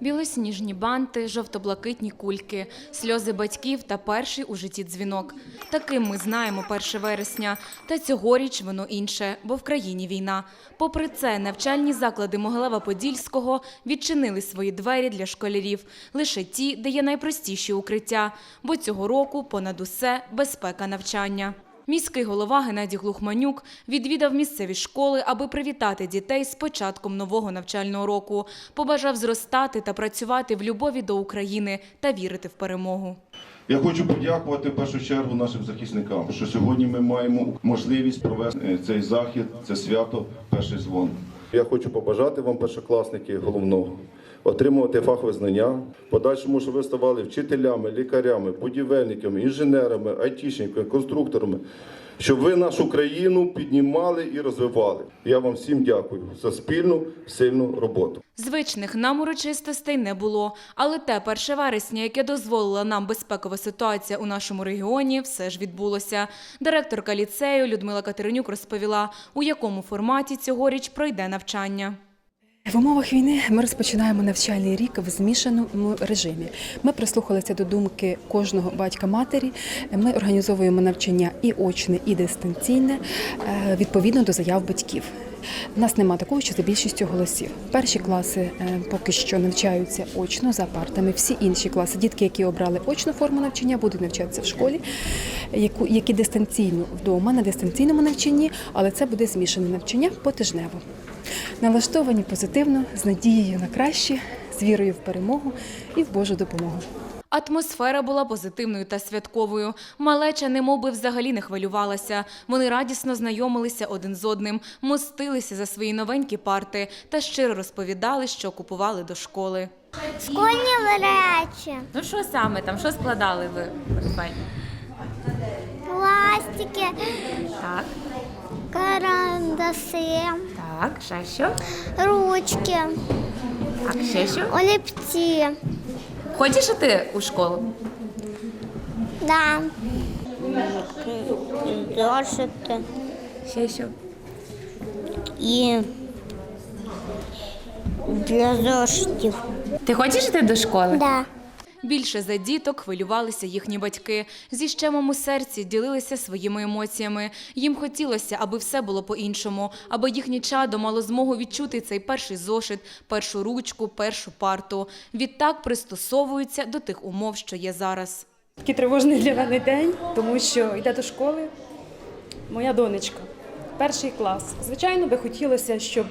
Білосніжні банти, жовто-блакитні кульки, сльози батьків та перший у житті дзвінок. Таким ми знаємо 1 вересня. Та цьогоріч воно інше, бо в країні війна. Попри це, навчальні заклади Могилева-Подільського відчинили свої двері для школярів. Лише ті, де є найпростіші укриття. Бо цього року понад усе безпека навчання. Міський голова Геннадій Глухманюк відвідав місцеві школи, аби привітати дітей з початком нового навчального року. Побажав зростати та працювати в любові до України та вірити в перемогу. Я хочу подякувати в першу чергу нашим захисникам, що сьогодні ми маємо можливість провести е, цей захід, це свято, перший дзвон. Я хочу побажати вам, першокласники, головного отримувати фахове знання, подальшому, щоб ви ставали вчителями, лікарями, будівельниками, інженерами, айтішниками, конструкторами, щоб ви нашу країну піднімали і розвивали. Я вам всім дякую за спільну сильну роботу. Звичних нам урочистостей не було, але те 1 вересня, яке дозволила нам безпекова ситуація у нашому регіоні, все ж відбулося. Директорка ліцею Людмила Катеринюк розповіла, у якому форматі цьогоріч пройде навчання. В умовах війни ми розпочинаємо навчальний рік в змішаному режимі. Ми прислухалися до думки кожного батька-матері. Ми організовуємо навчання і очне, і дистанційне е, відповідно до заяв батьків. У нас нема такого, що за більшістю голосів. Перші класи е, поки що навчаються очно за партами. Всі інші класи, дітки, які обрали очну форму навчання, будуть навчатися в школі, які дистанційно вдома на дистанційному навчанні, але це буде змішане навчання потижнево. Налаштовані позитивно, з надією на краще, з вірою в перемогу і в Божу допомогу. Атмосфера була позитивною та святковою. Малеча немовби взагалі не хвилювалася. Вони радісно знайомилися один з одним, мостилися за свої новенькі парти та щиро розповідали, що купували до школи. Школьні речі, Ну що саме там? Що складали ви? пластики, Так, карандаси, так, ще що? ручки, Так, ще що? олівці. Хочеш ти у школу? Да. Зошити Ще що? і для зошитів. Ти хочеш йти до школи? Да. Більше за діток хвилювалися їхні батьки. Зі щемом у серці ділилися своїми емоціями. Їм хотілося, аби все було по-іншому, аби їхнє чадо мало змогу відчути цей перший зошит, першу ручку, першу парту. Відтак пристосовуються до тих умов, що є зараз. Такий тривожний для мене день, тому що йде до школи моя донечка, перший клас. Звичайно, би хотілося, щоб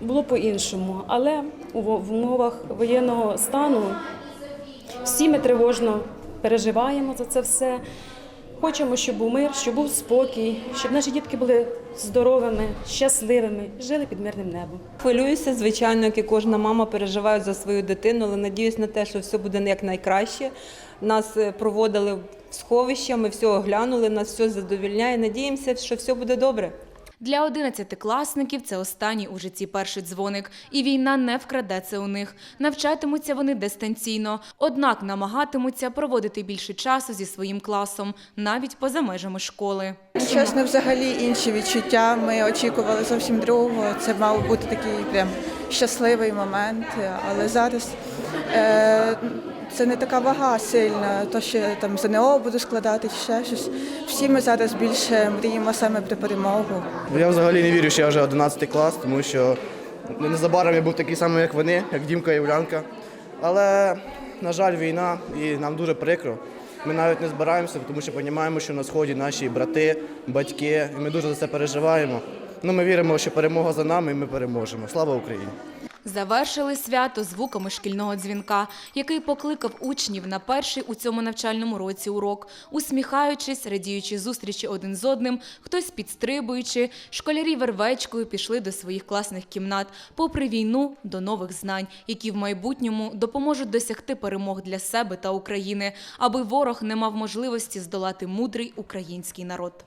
було по-іншому, але в умовах воєнного стану всі ми тривожно переживаємо за це все. Хочемо, щоб був мир, щоб був спокій, щоб наші дітки були здоровими, щасливими, жили під мирним небом. Хвилююся, звичайно, як і кожна мама переживаю за свою дитину, але надіюсь на те, що все буде як найкраще. Нас е, проводили в сховища, ми все оглянули, нас все задовільняє. Надіємося, що все буде добре. Для одинадцятикласників це останній у житті перший дзвоник, і війна не вкраде це у них. Навчатимуться вони дистанційно, однак намагатимуться проводити більше часу зі своїм класом, навіть поза межами школи. Чесно, взагалі інші відчуття. Ми очікували зовсім другого. Це мав бути такий прям щасливий момент. Але зараз е, це не така вага сильна, то що там ЗНО буду складати чи ще щось. Всі ми зараз більше мріємо саме про перемогу. Я взагалі не вірю, що я вже 11 клас, тому що незабаром я був такий самий, як вони, як Дімка і Улянка. Але, на жаль, війна і нам дуже прикро. Ми навіть не збираємося, тому що розуміємо, що на сході наші брати, батьки, і ми дуже за це переживаємо. Ну, ми віримо, що перемога за нами, і ми переможемо. Слава Україні! Завершили свято звуками шкільного дзвінка, який покликав учнів на перший у цьому навчальному році урок. Усміхаючись, радіючи зустрічі один з одним, хтось підстрибуючи, школярі вервечкою пішли до своїх класних кімнат, попри війну до нових знань, які в майбутньому допоможуть досягти перемог для себе та України, аби ворог не мав можливості здолати мудрий український народ.